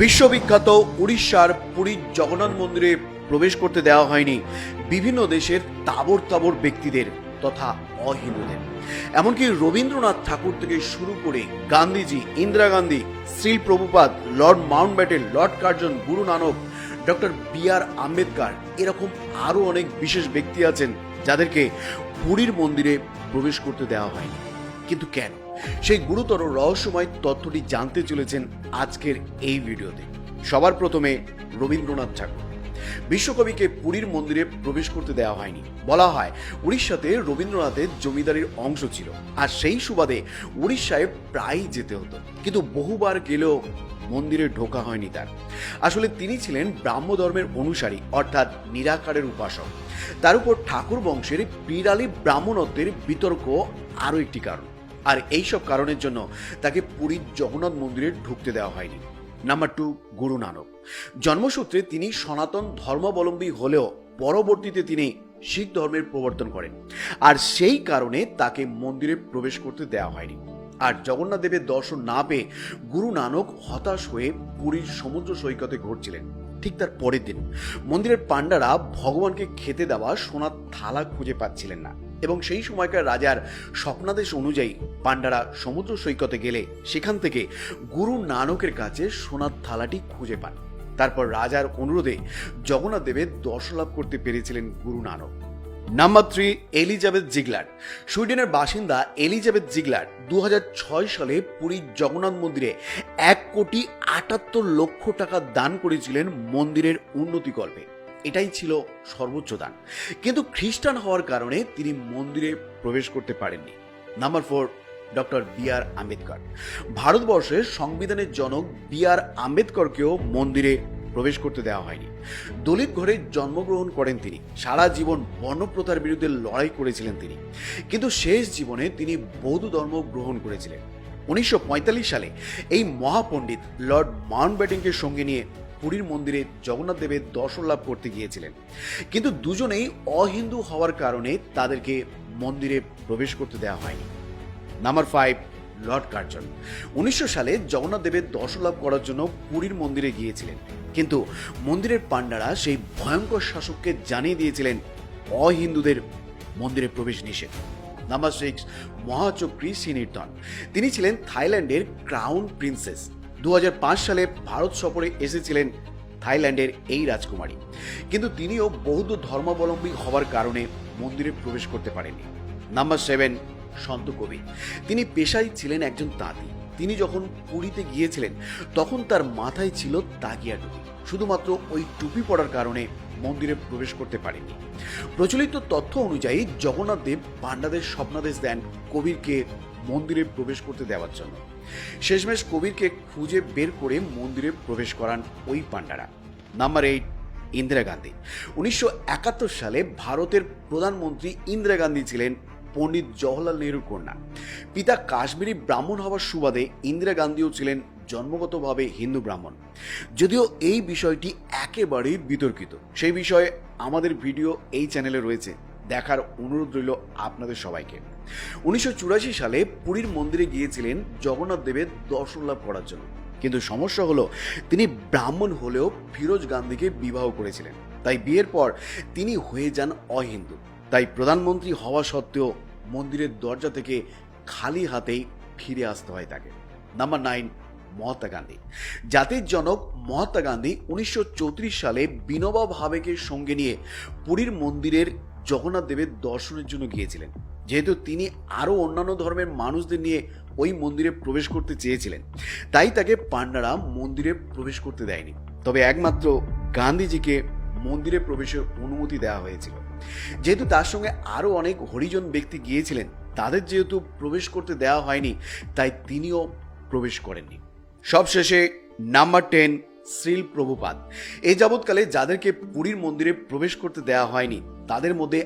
বিশ্ববিখ্যাত উড়িষ্যার পুরীর জগন্নাথ মন্দিরে প্রবেশ করতে দেওয়া হয়নি বিভিন্ন দেশের তাবর তাবর ব্যক্তিদের তথা অহিন্দুদের। এমনকি রবীন্দ্রনাথ ঠাকুর থেকে শুরু করে Gandhiji, Indira Gandhi, Srila Prabhupada, lord Mountbatten lord Curzon, Guru Nanak, doctor B R Ambedkar এরকম আরও অনেক বিশেষ ব্যক্তি আছেন যাদেরকে পুরীর মন্দিরে প্রবেশ করতে দেওয়া হয়নি। কিন্তু কেন? সেই গুরুতর রহস্যময় তথ্যটি জানতে চলেছেন আজকের এই ভিডিওতে। সবার প্রথমে রবীন্দ্রনাথ ঠাকুর। বিশ্বকবিকে পুরীর মন্দিরে প্রবেশ করতে দেওয়া হয়নি। বলা হয়, উড়িষ্যাতে রবীন্দ্রনাথের জমিদারির অংশ ছিল। আর সেই সুবাদে উড়িষ্যায় প্রায়ই যেতে হতো। কিন্তু বহুবার গেলেও মন্দিরে ঢোকা হয়নি তার। আসলে তিনি ছিলেন ব্রাহ্ম ধর্মের অনুসারী, অর্থাৎ নিরাকারের উপাসক। তার উপর ঠাকুর বংশের বিড়ালি ব্রাহ্মণত্বের বিতর্ক আরও একটি কারণ। আর এইসব কারণের জন্য তাকে পুরীর জগন্নাথ মন্দিরে ঢুকতে দেওয়া হয়নি। Number two Guru Nanak. জন্মসূত্রে তিনি সনাতন ধর্মাবলম্বী হলেও পরবর্তীতে তিনি শিখ ধর্মের প্রবর্তন করেন। আর সেই কারণে তাকে মন্দিরে প্রবেশ করতে দেওয়া হয়নি। আর জগন্নাথ দেবের দর্শন না পেয়ে গুরু নানক হতাশ হয়ে পুরীর সমুদ্র সৈকতে ঘুরছিলেন। ঠিক তার পরের দিন মন্দিরের পাণ্ডারা ভগবানকে খেতে দেওয়া সোনার থালা খুঁজে পাচ্ছিলেন না। এবং সেই সময়কার রাজার স্বপ্নাদেশ অনুযায়ী পাণ্ডারা সমুদ্র সৈকতে গেলে সেখান থেকে গুরু নানকের কাছে সোনার থালাটি খুঁজে পান। তারপর রাজার অনুরোধে জগন্নাথ দেবের দর্শন লাভ করতে পেরেছিলেন Guru Nanak. Number three, Elizabeth Ziegler. সুইডেনের বাসিন্দা এলিজাবেথ জিগলার দু হাজার ছয় সালে পুরীর জগন্নাথ মন্দিরে এক কোটি আটাত্তর লক্ষ টাকা দান করেছিলেন মন্দিরের উন্নতিকল্পে এটাই ছিল সর্বোচ্চ দান। কিন্তু খ্রিস্টান হওয়ার কারণে তিনি মন্দিরে প্রবেশ করতে পারেননি। Number four, doctor B R Ambedkar. ভারতবর্ষের সংবিধানের জনক বি আর আম্বেদকরকেও মন্দিরে প্রবেশ করতে দেওয়া হয়নি। দলিত ঘরে জন্মগ্রহণ করেন তিনি। সারা জীবন বর্ণপ্রথার বিরুদ্ধে লড়াই করেছিলেন তিনি। কিন্তু শেষ জীবনে তিনি বৌদ্ধ ধর্ম গ্রহণ করেছিলেন। উনিশশো পঁয়তাল্লিশ সালে এই মহাপণ্ডিত লর্ড মাউন্টব্যাটেনকে সঙ্গে নিয়ে পুরীর মন্দিরে জগন্নাথ দেবের দর্শন লাভ করতে গিয়েছিলেন। কিন্তু দুজনেই অহিন্দু হওয়ার কারণে তাদেরকে মন্দিরে প্রবেশ করতে দেওয়া হয়নি। নাম্বার ফাইভ লর্ড কার্জন উনিশশো সালে জগন্নাথ দেবের দর্শন লাভ করার জন্য পুরীর মন্দিরে গিয়েছিলেন। কিন্তু মন্দিরের পাণ্ডারা সেই ভয়ঙ্কর শাসককে জানিয়ে দিয়েছিলেন, অহিন্দুদের মন্দিরে প্রবেশ নিষেধ। নাম্বার সিক্স মহাচক্রী সিনির্ধন তিনি ছিলেন থাইল্যান্ডের ক্রাউন প্রিন্সেস। দু হাজার পাঁচ সালে ভারত সফরে এসেছিলেন থাইল্যান্ডের এই রাজকুমারী। কিন্তু তিনিও বৌদ্ধ ধর্মাবলম্বী হওয়ার কারণে মন্দিরে প্রবেশ করতে পারেননি। নাম্বার সেভেন, সন্ত কবি। তিনি পেশায় ছিলেন একজন তাঁতি। তিনি যখন পুরীতে গিয়েছিলেন, তখন তার মাথায় ছিল তাগিয়া টুপি। শুধুমাত্র ওই টুপি পড়ার কারণে মন্দিরে প্রবেশ করতে পারেনি প্রচলিত তথ্য অনুযায়ী জগন্নাথ দেব পাণ্ডাদের স্বপ্নাদেশ দেন কবিরকে মন্দিরে প্রবেশ করতে দেওয়ার জন্য। শেষমেশ কবিরকে খুঁজে বের করে মন্দিরে প্রবেশ করান ওই পাণ্ডারা। Number eight, Indira Gandhi. উনিশশো একাত্তর সালে ভারতের প্রধানমন্ত্রী ইন্দিরা গান্ধী ছিলেন পণ্ডিত জওহরলাল নেহরুর কন্যা। পিতা কাশ্মীরি ব্রাহ্মণ হওয়ার সুবাদে ইন্দিরা গান্ধীও ছিলেন জন্মগতভাবে হিন্দু ব্রাহ্মণ। যদিও এই বিষয়টি একেবারেই বিতর্কিত। সেই বিষয়ে আমাদের ভিডিও এই চ্যানেলে রয়েছে। দেখার অনুরোধ রইল আপনাদের সবাইকে। উনিশশো চুরাশি সালে পুরীর মন্দিরে গিয়েছিলেন জগন্নাথ দেবের দর্শন লাভ করার জন্য। কিন্তু সমস্যা হলো, তিনি ব্রাহ্মণ হলেও ফিরোজ গান্ধীকে বিবাহ করেছিলেন। তাই বিয়ের পর তিনি হয়ে যান অহিন্দু। তাই প্রধানমন্ত্রী হওয়া সত্ত্বেও মন্দিরের দরজা থেকে খালি হাতেই ফিরে আসতে হয় তাকে। Number nine, Mahatma Gandhi. জাতির জনক মহাত্মা গান্ধী উনিশশো চৌত্রিশ সালে বিনোবা ভাবেকে সঙ্গে নিয়ে পুরীর মন্দিরের জগন্নাথ দেবের দর্শনের জন্য গিয়েছিলেন। যেহেতু তিনি আরও অন্যান্য ধর্মের মানুষদের নিয়ে ওই মন্দিরে প্রবেশ করতে চেয়েছিলেন। তাই তাকে পান্ডারা মন্দিরে প্রবেশ করতে দেয়নি। তবে একমাত্র গান্ধীজিকে মন্দিরে প্রবেশের অনুমতি দেওয়া হয়েছিল। যেহেতু তার সঙ্গে আরও অনেক হরিজন ব্যক্তি গিয়েছিলেন, তাদের যেহেতু প্রবেশ করতে দেওয়া হয়নি, তাই তিনিও প্রবেশ করেননি। সবশেষে নাম্বার টেন শ্রীল প্রভুপাদ। এই যাবৎকালে যাদেরকে পুরীর মন্দিরে প্রবেশ করতে দেওয়া হয়নি, তাদের মধ্যে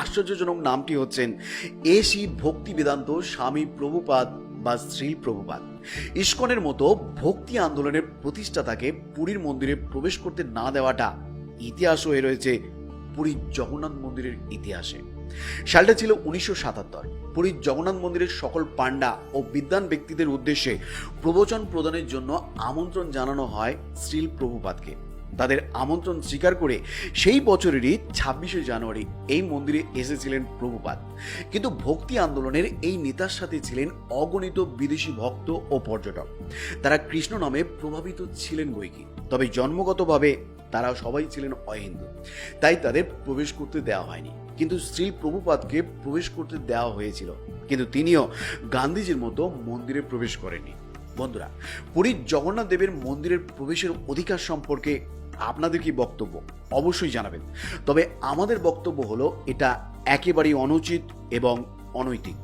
আশ্চর্যজনক নামটি হচ্ছেন এসি ভক্তি বেদান্ত স্বামী প্রভুপাদ বা শ্রীল প্রভুপাদ। ইস্কনের মতো ভক্তি আন্দোলনের প্রতিষ্ঠাতাকে পুরীর মন্দিরে প্রবেশ করতে না দেওয়াটা ইতিহাস হয়ে রয়েছে পুরীর জগন্নাথ মন্দিরের ইতিহাসে। সালটা ছিল উনিশশো সাতাত্তর। পুরীর জগন্নাথ মন্দিরের সকল পাণ্ডা ও বিদ্বান ব্যক্তিদের উদ্দেশ্যে প্রবচন প্রদানের জন্য আমন্ত্রণ জানানো হয় শ্রীল প্রভুপাদকে। তাদের আমন্ত্রণ স্বীকার করে সেই বছরেরই ছাব্বিশে জানুয়ারি এই মন্দিরে এসেছিলেন প্রভুপাদ। কিন্তু ভক্তি আন্দোলনের এই নেতার সাথে ছিলেন অগণিত বিদেশি ভক্ত ও পর্যটক। তারা কৃষ্ণ নামে প্রভাবিত ছিলেন বইকি তবে জন্মগতভাবে তারা সবাই ছিলেন অহিন্দু। তাই তাদের প্রবেশ করতে দেওয়া হয়নি। কিন্তু শ্রী প্রভুপাদকে প্রবেশ করতে দেওয়া হয়েছিল। কিন্তু তিনিও গান্ধীজির মতো মন্দিরে প্রবেশ করেনি বন্ধুরা, পুরীর জগন্নাথ দেবের মন্দিরের প্রবেশের অধিকার সম্পর্কে আপনাদের কি বক্তব্য? অবশ্যই জানাবেন। তবে আমাদের বক্তব্য হলো, এটা একেবারেই অনুচিত এবং অনৈতিক।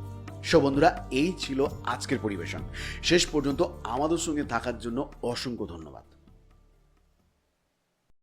সো বন্ধুরা, এই ছিল আজকের পরিবেশন। শেষ পর্যন্ত আমাদের সঙ্গে থাকার জন্য অসংখ্য ধন্যবাদ।